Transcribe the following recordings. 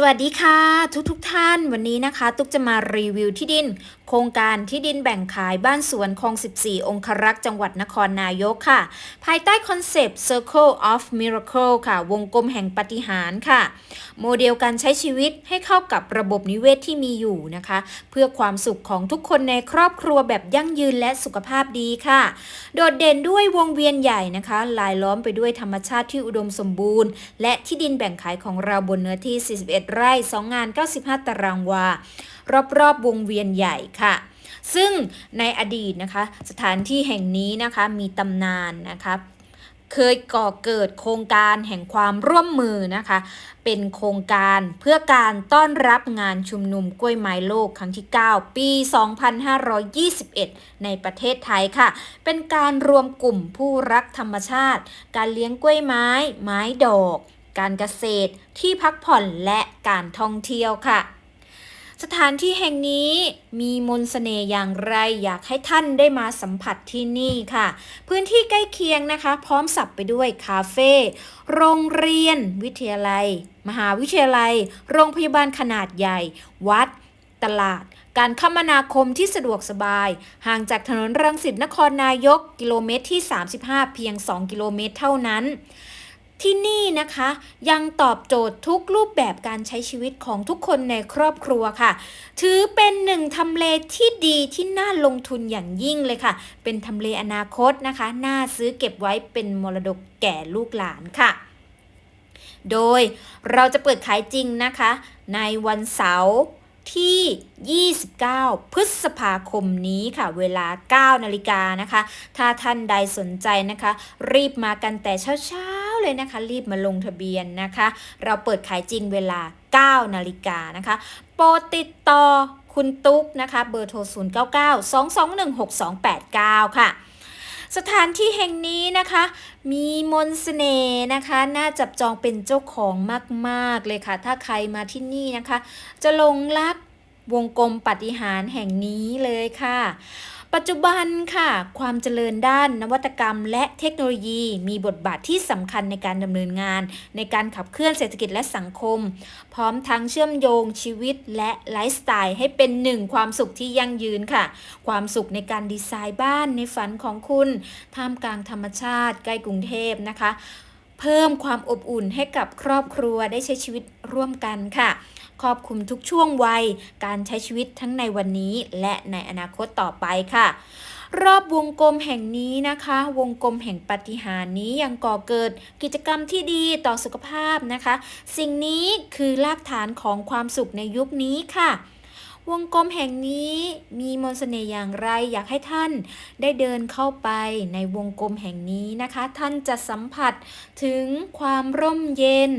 สวัสดีค่ะทุกทุกท่านวันนี้นะคะ ตุ๊กจะมารีวิวที่ดิน โครงการที่ดินแบ่งขายบ้านสวนคลอง 14 องครักษ์จังหวัดนครนายกค่ะ ภายใต้คอนเซปต์ Circle of Miracle ค่ะ วงกลมแห่งปาฏิหารค่ะ โมเดลการใช้ชีวิตให้เข้ากับระบบนิเวศที่มีอยู่นะคะ เพื่อความสุขของทุกคนในครอบครัวแบบยั่งยืนและสุขภาพดีค่ะ โดดเด่นด้วยวงเวียนใหญ่นะคะ ลายล้อมไปด้วยธรรมชาติที่อุดมสมบูรณ์ และที่ดินแบ่งขายของเราบนเนื้อที่ 41 ไร่ 2 งาน 95 ตารางวา รอบๆ วงเวียนใหญ่ค่ะ ซึ่งในอดีตนะคะ สถานที่แห่งนี้นะคะมีตำนานนะคะเคยก่อเกิดโครงการแห่งความร่วมมือนะคะ เป็นโครงการเพื่อการต้อนรับงานชุมนุมกล้วยไม้โลกครั้งที่ 9 ปี 2521 ในประเทศไทยค่ะ เป็นการรวมกลุ่มผู้รักธรรมชาติ การเลี้ยงกล้วยไม้ ไม้ดอก การเกษตร ที่พักผ่อนและการท่องเที่ยวค่ะ สถานที่แห่งนี้มีมนต์เสน่ห์อย่างไรอยากให้ท่านได้มาสัมผัสที่นี่ค่ะ พื้นที่ใกล้เคียงนะคะ พร้อมสับไปด้วยคาเฟ่โรงเรียน วิทยาลัย มหาวิทยาลัย โรงพยาบาลขนาดใหญ่ วัด ตลาด การคมนาคมที่สะดวกสบาย ห่างจากถนนรังสิตนครนายก กิโลเมตรที่ 35 เพียง 2 กิโลเมตรเท่านั้น ที่นี่นะคะยังตอบโจทย์ทุกรูปแบบการใช้ชีวิตของทุกคนในครอบครัวค่ะ ถือเป็นหนึ่งทำเลที่ดีที่น่าลงทุนอย่างยิ่งเลยค่ะ เป็นทำเลอนาคตนะคะ น่าซื้อเก็บไว้เป็นมรดกแก่ลูกหลานค่ะ โดยเราจะเปิดขายจริงนะคะ ในวันเสาร์ที่ 29 พฤษภาคมนี้ค่ะ เวลา 9 นาฬิกานะคะ ถ้าท่านใดสนใจนะคะ รีบมากันแต่เช้า เลยนะคะ รีบมาลงทะเบียนนะคะ เราเปิดขายจริงเวลา 9 นาฬิกานะคะ โปรดติดต่อคุณตุ๊กนะคะ เบอร์โทร 0992216289 ค่ะสถานที่แห่งนี้นะคะ มีมนต์เสน่ห์นะคะ น่าจับจองเป็นเจ้าของมากๆเลยค่ะ ถ้าใครมาที่นี่นะคะ จะลงรักวงกลมปฏิหารแห่งนี้เลยค่ะ ปัจจุบันค่ะ ความเจริญด้านนวัตกรรม และเทคโนโลยี มีบทบาทที่สำคัญในการดำเนินงาน ในการขับเคลื่อนเศรษฐกิจและสังคม พร้อมทั้งเชื่อมโยงชีวิตและไลฟ์สไตล์ให้เป็นหนึ่งความสุขที่ยั่งยืนค่ะ ความสุขในการดีไซน์บ้านในฝันของคุณ ท่ามกลางธรรมชาติใกล้กรุงเทพนะคะ เพิ่มความอบอุ่นให้กับครอบครัวได้ใช้ชีวิตร่วมกันค่ะ ครอบคลุมทุกช่วงวัย การใช้ชีวิตทั้งในวันนี้และในอนาคตต่อไปค่ะ รอบวงกลมแห่งนี้นะคะ วงกลมแห่งปฏิหารนี้ยังก่อเกิดกิจกรรมที่ดีต่อสุขภาพนะคะ สิ่งนี้คือรากฐานของความสุขในยุคนี้ค่ะ วงกลมแห่งนี้มีมนต์เสน่ห์อย่างไรอยากให้ท่านได้เดินเข้าไปในวงกลมแห่งนี้นะคะ ท่านจะสัมผัสถึงความร่มเย็น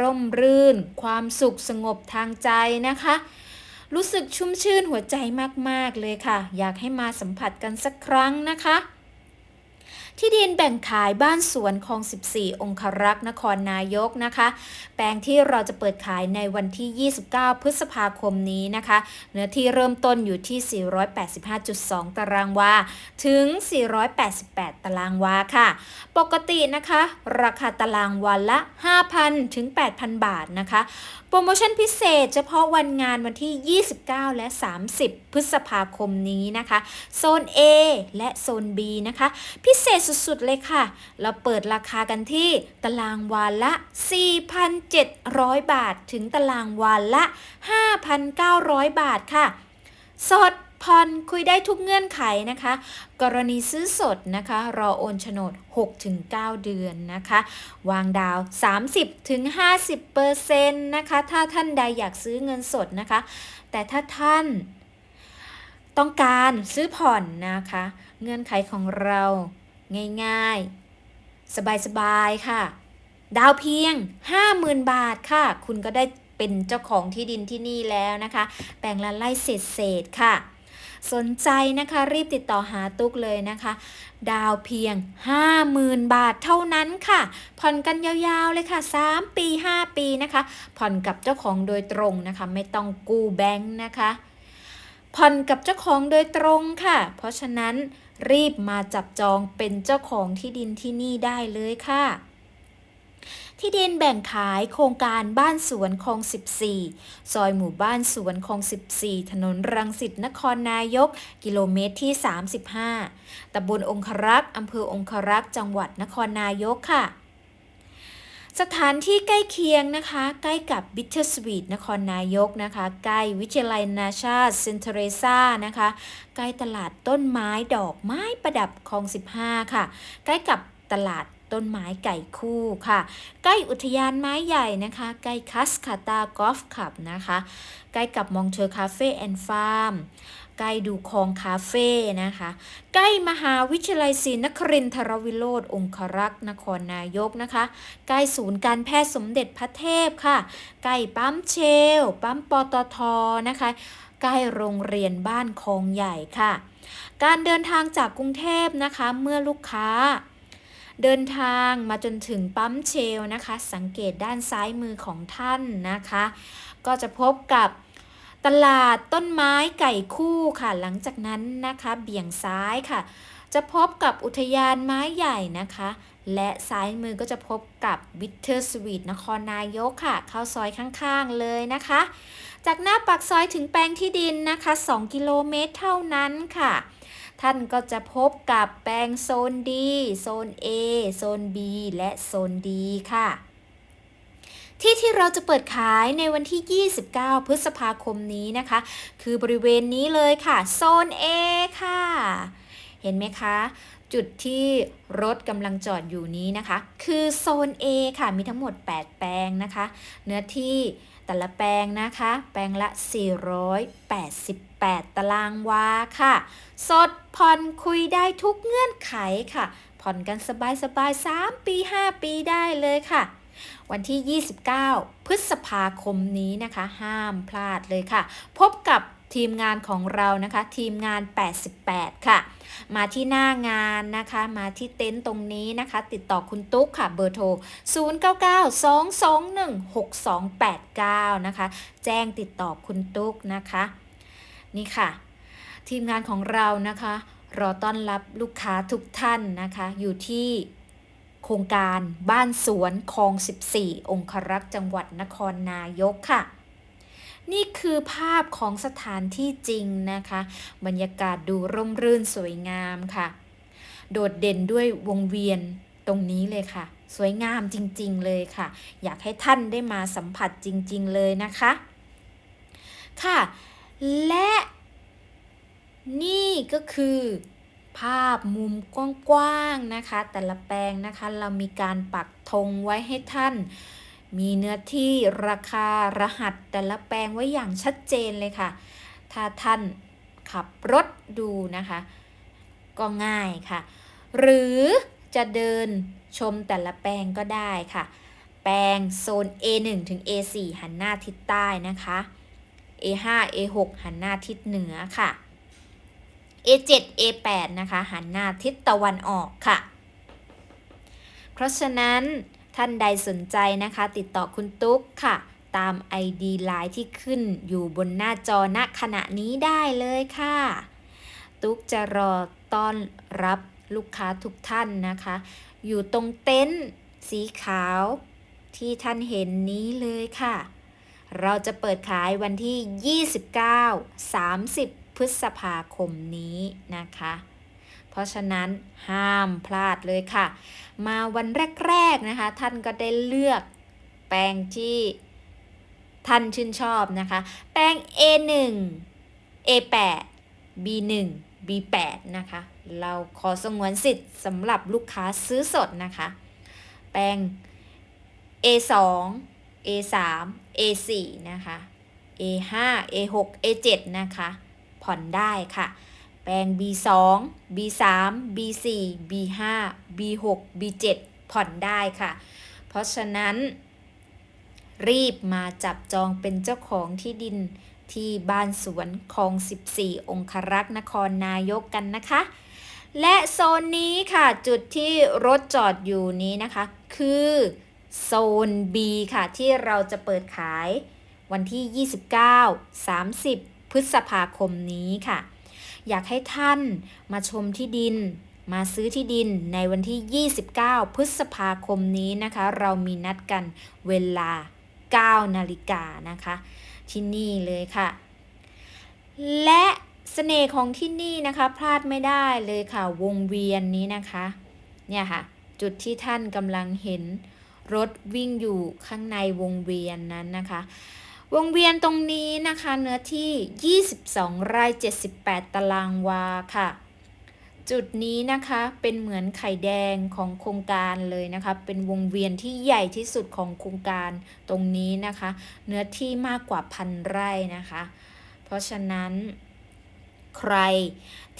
ร่มรื่น ความสุขสงบทางใจนะคะ รู้สึกชุ่มชื่นหัวใจมากๆเลยค่ะ อยากให้มาสัมผัสกันสักครั้งนะคะ ที่ดินแบ่งขายบ้านสวนคลอง 14 องครักษ์นครนายกนะคะ แปลงที่เราจะเปิดขายในวันที่ 29 พฤษภาคมนี้นะคะ เนื้อที่เริ่มต้นอยู่ที่ 485.2 ตารางวา ถึง 488 ตารางวาค่ะ ปกตินะคะ ราคาตารางวันละ 5,000 ถึง 8,000 บาทนะคะ โปรโมชั่นพิเศษเฉพาะวันงานวันที่ 29 และ 30 พฤษภาคมนี้นะคะ โซน A และโซน B นะคะ พิเศษสุสุดๆเลยค่ะ เราเปิดราคากันที่ตารางวาละ 4,700 บาท ถึงตารางวาละ 5,900 บาทค่ะ สดผ่อนคุยได้ทุกเงื่อนไขนะคะ กรณีซื้อสดนะคะ รอโอนโฉนด 6-9 เดือนนะคะ วางดาว 30-50%เปอร์เซ็นต์นะคะ ถ้าท่านใดอยากซื้อเงินสดนะคะ แต่ถ้าท่านต้องการซื้อผ่อนนะคะ เงื่อนไขของเรา ง่ายๆ สบายๆ ค่ะ ดาวเพียง 50,000 บาทค่ะ คุณก็ได้เป็นเจ้าของที่ดินที่นี่แล้วนะคะแปลงละไล่เศษๆค่ะ สนใจนะคะรีบติดต่อหาตุ๊กเลยนะคะ ดาวเพียง 50,000 บาทเท่านั้นค่ะ ผ่อนกันยาวๆเลยค่ะ 3 ปี 5 ปีนะคะ ผ่อนกับเจ้าของโดยตรงนะคะ ไม่ต้องกู้แบงค์นะคะผ่อนกับเจ้าของโดยตรงค่ะ เพราะฉะนั้นรีบมาจับจองเป็นเจ้าของที่ดินที่นี่ได้เลยค่ะ ที่ดินแบ่งขายโครงการบ้านสวนคลอง 14 ซอยหมู่บ้านสวนคลอง 14 ถนนรังสิตนครนายก กิโลเมตรที่ 35 ตำบลองครักษ์อำเภอองครักษ์ จังหวัดนครนายกค่ะ สถานที่ใกล้เคียงนะคะ ใกล้กับบิทเทอร์สวีทนครนายกนะคะ ใกล้วิทยาลัยนาชาติเซนเทเรซานะคะ ใกล้ตลาดต้นไม้ดอกไม้ประดับคลอง 15 ค่ะ ใกล้กับตลาดต้นไม้ไก่คู่ค่ะ ใกล้อุทยานไม้ใหญ่นะคะ ใกล้คัสคาตากอล์ฟคลับนะคะ ใกล้กับมองเชอร์คาเฟ่แอนด์ฟาร์ม ใกล้ดูคองคาเฟ่นะคะ ใกล้มหาวิทยาลัยศรีนครินทรวิโรธองครักษ์นครนายกนะคะ ใกล้ศูนย์การแพทย์สมเด็จพระเทพค่ะ ใกล้ปั๊มเชล ปั๊มปตทนะคะ ใกล้โรงเรียนบ้านคลองใหญ่ค่ะ การเดินทางจากกรุงเทพนะคะเมื่อลูกค้าเดินทางมาจนถึงปั๊มเชลนะคะ สังเกตด้านซ้ายมือของท่านนะคะ ก็จะพบกับ ตลาดต้นไม้ไก่คู่ค่ะ หลังจากนั้นนะคะ เบี่ยงซ้ายค่ะ จะพบกับอุทยานไม้ใหญ่นะคะ และซ้ายมือก็จะพบกับวิทเทอร์สวีทนครนายกค่ะ เข้าซอยข้างๆเลยนะคะ จากหน้าปากซอยถึงแปลงที่ดินนะคะ 2 กิโลเมตรเท่านั้นค่ะท่านก็จะพบกับแปลงโซน D โซน A โซน B และโซน D ค่ะ ที่ที่เราจะเปิดขายในวันที่ 29 พฤษภาคมนี้นะคะ คือบริเวณนี้เลยค่ะ โซน A ค่ะ เห็นไหมคะ จุดที่รถกำลังจอดอยู่นี้นะคะ คือโซน A ค่ะ มีทั้งหมด 8 แปลงนะคะ เนื้อที่แต่ละแปลงนะคะ แปลงละ 488 ตารางวาค่ะ สดผ่อนคุยได้ทุกเงื่อนไขค่ะ ผ่อนกันสบายๆ 3 ปี 5 ปีได้เลยค่ะ วันที่ 29 พฤษภาคมนี้นะคะ ห้ามพลาดเลยค่ะ พบกับทีมงานของเรานะคะ ทีมงาน 88 ค่ะ มาที่หน้างานนะคะ มาที่เต็นท์ตรงนี้นะคะ ติดต่อคุณตุ๊กค่ะ เบอร์โทร 0992216289 นะคะ แจ้งติดต่อคุณตุ๊กนะคะ นี่ค่ะ ทีมงานของเรานะคะ รอต้อนรับลูกค้าทุกท่านนะคะ อยู่ที่ โครงการบ้านสวนคลอง 14 องครักษ์จังหวัดนครนายกค่ะ นี่คือภาพของสถานที่จริงนะคะ บรรยากาศดูร่มรื่นสวยงามค่ะ โดดเด่นด้วยวงเวียนตรงนี้เลยค่ะ สวยงามจริง ๆ เลยค่ะ อยากให้ท่านได้มาสัมผัสจริง ๆ เลยนะคะ ค่ะ และนี่ก็คือ ภาพมุมกว้างๆนะคะ แต่ละแปลงนะคะเรามีการปักธงไว้ให้ท่าน มีเนื้อที่ราคารหัสแต่ละแปลงไว้อย่างชัดเจนเลยค่ะ ถ้าท่านขับรถดูนะคะ ก็ง่ายค่ะ หรือจะเดินชมแต่ละแปลงก็ได้ค่ะ แปลงโซน A1 ถึง A4 หันหน้าทิศใต้นะคะ A5 A6 หันหน้าทิศเหนือค่ะ A7 A8 นะคะ หันหน้าทิศตะวันออกค่ะ เพราะฉะนั้นท่านใดสนใจนะคะ ติดต่อคุณตุ๊กค่ะ ตาม ID ไลน์ที่ขึ้นอยู่บนหน้าจอณขณะนี้ได้เลยค่ะ ตุ๊กจะรอต้อนรับลูกค้าทุกท่านนะคะ อยู่ตรงเต็นท์สีขาวที่ท่านเห็นนี้เลยค่ะ เราจะเปิดขายวันที่ 29 30 พฤษภาคมนี้นะคะ เพราะฉะนั้นห้ามพลาดเลยค่ะ มาวันแรกๆนะคะ ท่านก็ได้เลือกแปลงที่ท่านชื่นชอบนะคะ แปลง A1 A8 B1 B8 นะคะ เราขอสงวนสิทธิ์สำหรับลูกค้าซื้อสดนะคะ แปลง A2 A3 A4 นะคะ A5 A6 A7 นะคะ ผ่อนได้ค่ะ แปลง B2 B3 B4 B5 B6 B7 ผ่อนได้ค่ะ เพราะฉะนั้น รีบมาจับจองเป็นเจ้าของที่ดินที่บ้านสวนคลอง 14 องครักษ์นครนายกกันนะคะ และโซนนี้ค่ะจุดที่รถจอดอยู่นี้นะคะ คือโซน B ค่ะที่เราจะเปิดขายวันที่ 29 30 พฤษภาคมนี้ค่ะ อยากให้ท่านมาชมที่ดิน มาซื้อที่ดินในวันที่ 29 พฤษภาคมนี้นะคะ เรามีนัดกันเวลา 9 นาฬิกานะคะ ที่นี่เลยค่ะ และเสน่ห์ของที่นี่นะคะพลาดไม่ได้เลยค่ะ วงเวียนนี้นะคะ เนี่ยค่ะ จุดที่ท่านกำลังเห็นรถวิ่งอยู่ข้างในวงเวียนนั้นนะคะ วงเวียนตรงนี้นะคะเนื้อที่ 22 ไร่ 78 ตารางวาค่ะ จุดนี้นะคะเป็นเหมือนไข่แดงของโครงการเลยนะคะ เป็นวงเวียนที่ใหญ่ที่สุดของโครงการตรงนี้นะคะ เนื้อที่มากกว่าพันไร่นะคะ เพราะฉะนั้นใคร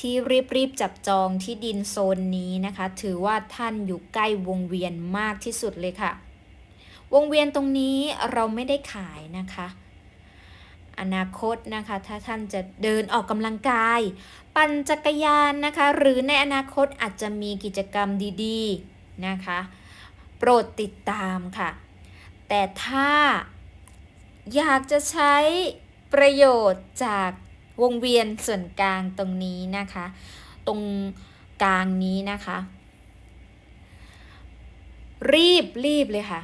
ที่รีบๆจับจองที่ดินโซนนี้นะคะ ถือว่าท่านอยู่ใกล้วงเวียนมากที่สุดเลยค่ะ วงเวียนตรงนี้เราไม่ได้ขายนะคะ อนาคตนะคะ ถ้าท่านจะเดินออกกำลังกาย ปั่นจักรยานนะคะ หรือในอนาคตอาจจะมีกิจกรรมดีๆนะคะ โปรดติดตามค่ะ แต่ถ้าอยากจะใช้ประโยชน์จากวงเวียนส่วนกลางตรงนี้นะคะ ตรงกลางนี้นะคะ รีบรีบเลยค่ะ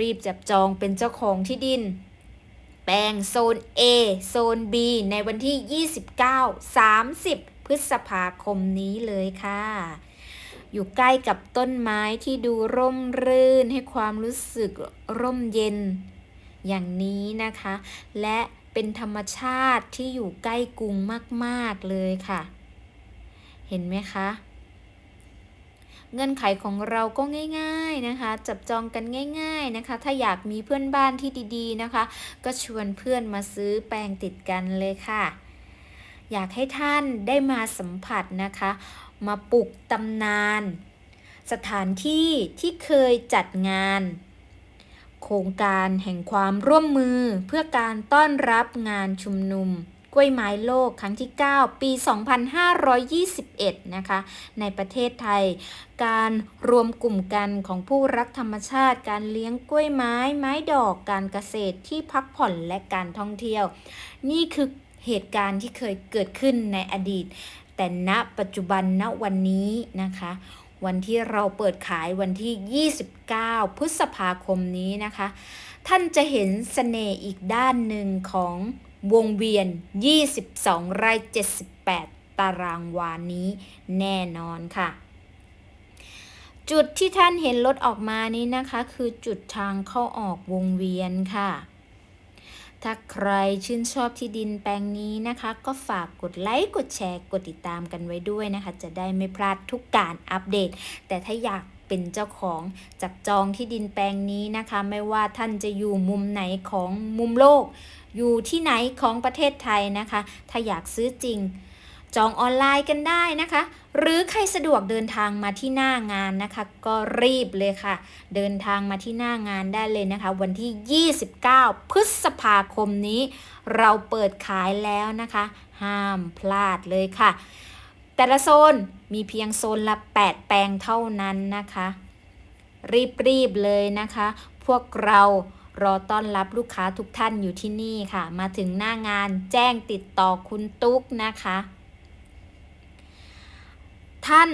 รีบจับจองเป็นเจ้าของที่ดิน แปลงโซน A โซน B ในวันที่ 29 30 พฤษภาคมนี้เลยค่ะ อยู่ใกล้กับต้นไม้ที่ดูร่มรื่นให้ความรู้สึกร่มเย็น อย่างนี้นะคะ และเป็นธรรมชาติที่อยู่ใกล้กรุงมาก ๆ เลยค่ะ เห็นไหมคะ เงื่อนไขของเราก็ง่าย ๆนะคะ จับจองกันง่าย ๆนะคะ ถ้าอยากมีเพื่อนบ้านที่ดีๆนะคะ ก็ชวนเพื่อนมาซื้อแปลงติดกันเลยค่ะ อยากให้ท่านได้มาสัมผัสนะคะ มาปลุกตำนาน สถานที่ที่เคยจัดงานโครงการแห่งความร่วมมือเพื่อการต้อนรับงานชุมนุม ล้วยไม้โลกครั้งที่ 9 ปี 2521 นะคะ ในประเทศไทย การรวมกลุ่มกันของผู้รักธรรมชาติ การเลี้ยงกล้วยไม้ ไม้ดอก การเกษตรที่พักผ่อนและการท่องเที่ยว นี่คือเหตุการณ์ที่เคยเกิดขึ้นในอดีต แต่ณปัจจุบันณวันนี้นะคะวันที่เราเปิดขายวันที่ 29 พฤษภาคมนี้นะคะ ท่านจะเห็นสเสน่ห์อีกด้านหนึ่งของ วงเวียน 22 ไร่ 78 ตารางวานี้แน่นอนค่ะ จุดที่ท่านเห็นรถออกมานี้นะคะ คือจุดทางเข้าออกวงเวียนค่ะ ถ้าใครชื่นชอบที่ดินแปลงนี้นะคะ ก็ฝากกดไลค์กดแชร์กดติดตามกันไว้ด้วยนะคะ จะได้ไม่พลาดทุกการอัปเดต แต่ถ้าอยากเป็นเจ้าของจับจองที่ดินแปลงนี้นะคะ ไม่ว่าท่านจะอยู่มุมไหนของมุมโลก อยู่ที่ไหนของประเทศไทยนะคะ ถ้าอยากซื้อจริง จองออนไลน์กันได้นะคะ หรือใครสะดวกเดินทางมาที่หน้างานนะคะ ก็รีบเลยค่ะ เดินทางมาที่หน้างานได้เลยนะคะ วันที่ 29 พฤษภาคมนี้ เราเปิดขายแล้วนะคะ ห้ามพลาดเลยค่ะ แต่ละโซนมีเพียงโซนละ 8 แปลงเท่านั้นนะคะ รีบๆเลยนะคะ พวกเรา รอต้อนรับลูกค้าทุกท่านอยู่ที่นี่ค่ะ มาถึงหน้างานแจ้งติดต่อคุณตุ๊กนะคะ ท่าน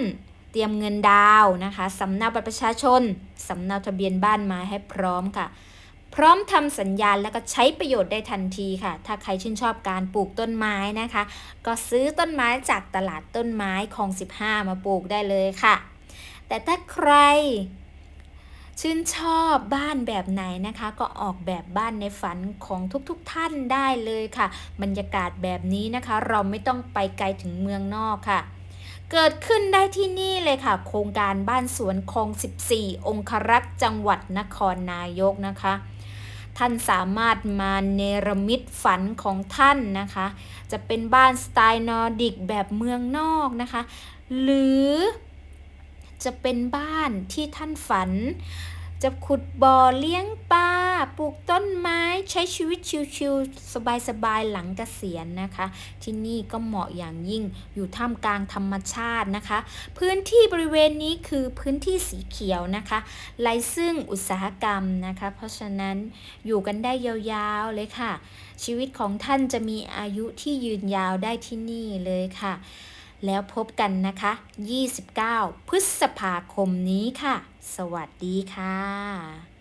เตรียมเงินดาวนะคะสำเนาบัตรประชาชนสำเนาทะเบียนบ้านมาให้พร้อมค่ะ พร้อมทำสัญญาณแล้วก็ใช้ประโยชน์ได้ทันทีค่ะ ถ้าใครชื่นชอบการปลูกต้นไม้นะคะ ก็ซื้อต้นไม้จากตลาดต้นไม้คลอง 15 มาปลูกได้เลยค่ะ แต่ถ้าใคร ชื่นชอบบ้านแบบไหนนะคะ ก็ออกแบบบ้านในฝันของทุกๆทท่านได้เลยค่ะ บรรยากาศแบบนี้นะคะ เราไม่ต้องไปไกลถึงเมืองนอกค่ะเกิดขึ้นได้ที่นี่เลยค่ะ โครงการบ้านสวนคลอง 14 องครักษ์จังหวัดนครนายกนะคะ ท่านสามารถมาเนรมิตฝันของท่านนะคะ จะเป็นบ้านสไตล์นอร์ดิกแบบเมืองนอกนะคะ หรือ จะเป็นบ้านที่ท่านฝัน จะขุดบ่อเลี้ยงปลาปลูกต้นไม้ใช้ชีวิตชิลๆสบายๆหลังเกษียณนะคะ ที่นี่ก็เหมาะอย่างยิ่งอยู่ท่ามกลางธรรมชาตินะคะ พื้นที่บริเวณนี้คือพื้นที่สีเขียวนะคะไรซึ่งอุตสาหกรรมนะคะ เพราะฉะนั้นอยู่กันได้ยาวๆเลยค่ะ ชีวิตของท่านจะมีอายุที่ยืนยาวได้ที่นี่เลยค่ะ แล้วพบกันนะคะ 29 พฤษภาคมนี้ค่ะ สวัสดีค่ะ